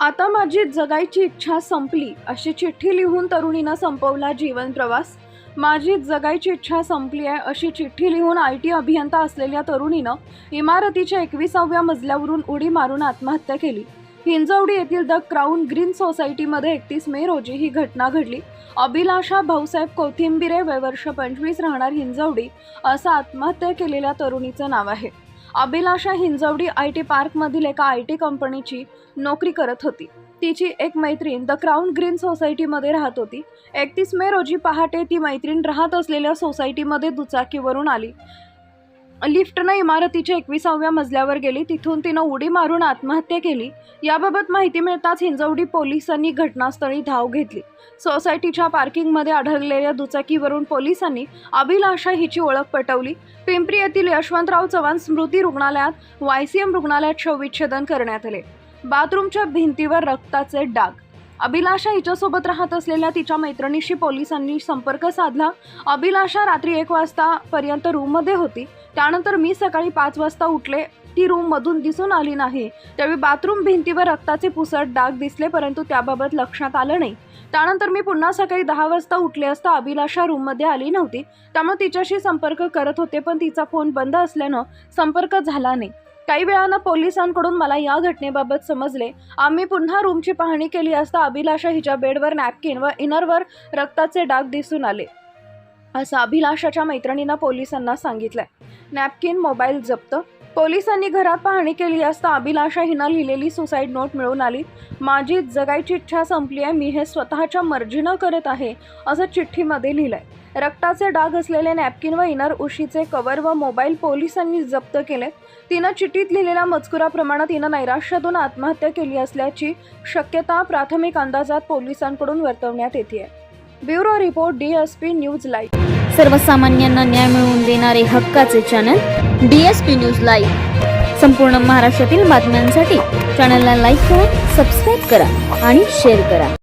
आता माझी जगायची इच्छा संपली अशी चिठ्ठी लिहून तरुणीनं संपवला जीवन प्रवास. माझी जगायची इच्छा संपली आहे अशी चिठ्ठी लिहून आय टी अभियंता असलेल्या तरुणीनं इमारतीच्या एकविसाव्या मजल्यावरून उडी मारून आत्महत्या केली. हिंजवडी येथील द क्राऊन ग्रीन सोसायटीमध्ये एकतीस मे रोजी ही घटना घडली. अभिलाषा भाऊसाहेब कोथिंबिरे वयवर्ष पंचवीस राहणार हिंजवडी असं आत्महत्या केलेल्या तरुणीचं नाव आहे. अभिलाषा हिंजवडी आय टी पार्कमधील एका आय टी कंपनीची नोकरी करत होती. तिची एक मैत्रीण द क्राऊन ग्रीन सोसायटीमध्ये राहत होती. एकतीस मे रोजी पहाटे ती मैत्रीण राहत असलेल्या सोसायटीमध्ये दुचाकीवरून आली. लिफ्टनं इमारतीच्या एकविसाव्या मजल्यावर गेली. तिथून तिनं उडी मारून आत्महत्या केली. याबाबत माहिती मिळताच हिंजवडी पोलिसांनी घटनास्थळी धाव घेतली. सोसायटीच्या पार्किंगमध्ये आढळलेल्या दुचाकीवरून पोलिसांनी अभिलाषा हिची ओळख पटवली. पिंपरी येथील यशवंतराव चव्हाण स्मृती रुग्णालयात वायसीएम रुग्णालयात शवविच्छेदन करण्यात आले. बाथरूमच्या भिंतीवर रक्ताचे डाग अभिलाषा हिच्यासोबत राहत असलेल्या तिच्या मैत्रिणीशी पोलिसांनी संपर्क साधला. अभिलाषा रात्री एक वाजतापर्यंत रूममध्ये होती. त्यानंतर मी सकाळी पाच वाजता उठले. ती रूममधून दिसून आली नाही. त्यावेळी बाथरूम भिंतीवर रक्ताचे पुसट डाग दिसले परंतु त्याबाबत लक्षात आलं नाही. त्यानंतर मी पुन्हा सकाळी दहा वाजता उठले असता अभिलाषा रूममध्ये आली नव्हती. त्यामुळे तिच्याशी संपर्क करत होते पण तिचा फोन बंद असल्यानं संपर्क झाला नाही. काही वेळानं पोलिसांकडून मला या घटनेबाबत समजले. आम्ही पुन्हा रूमची पाहणी केली असता अभिलाषा हिच्या बेडवर नॅपकिन व इनरवर रक्ताचे डाग दिसून आले असं अभिलाषाच्या मैत्रिणीनं पोलिसांना सांगितलंय. नॅपकिन मोबाईल जप्त. पोलिसांनी घरात पाहणी केली असता अभिलाषा हिनं लिहिलेली सुसाईड नोट मिळून आली माझी जगायची इच्छा संपली आहे मी हे स्वतःच्या मर्जीनं करत आहे असं चिठ्ठीमध्ये लिहिलंय. रक्ताचे डाग असलेले नॅपकिन व इनर उशीचे कवर व मोबाईल पोलिसांनी जप्त केले. तिनं चिठ्ठीत लिहिलेल्या मजकुराप्रमाणे तिनं नैराश्यातून आत्महत्या केली असल्याची शक्यता प्राथमिक अंदाजात पोलिसांकडून वर्तवण्यात येते bureau report D S P news live. सर्वसामान्यांना न्याय मिळवून देणारे हक्काचे channel D S P news live. संपूर्ण महाराष्ट्रातील बातम्यांसाठी चॅनलला लाईक करा सबस्क्राईब करा आणि शेअर करा.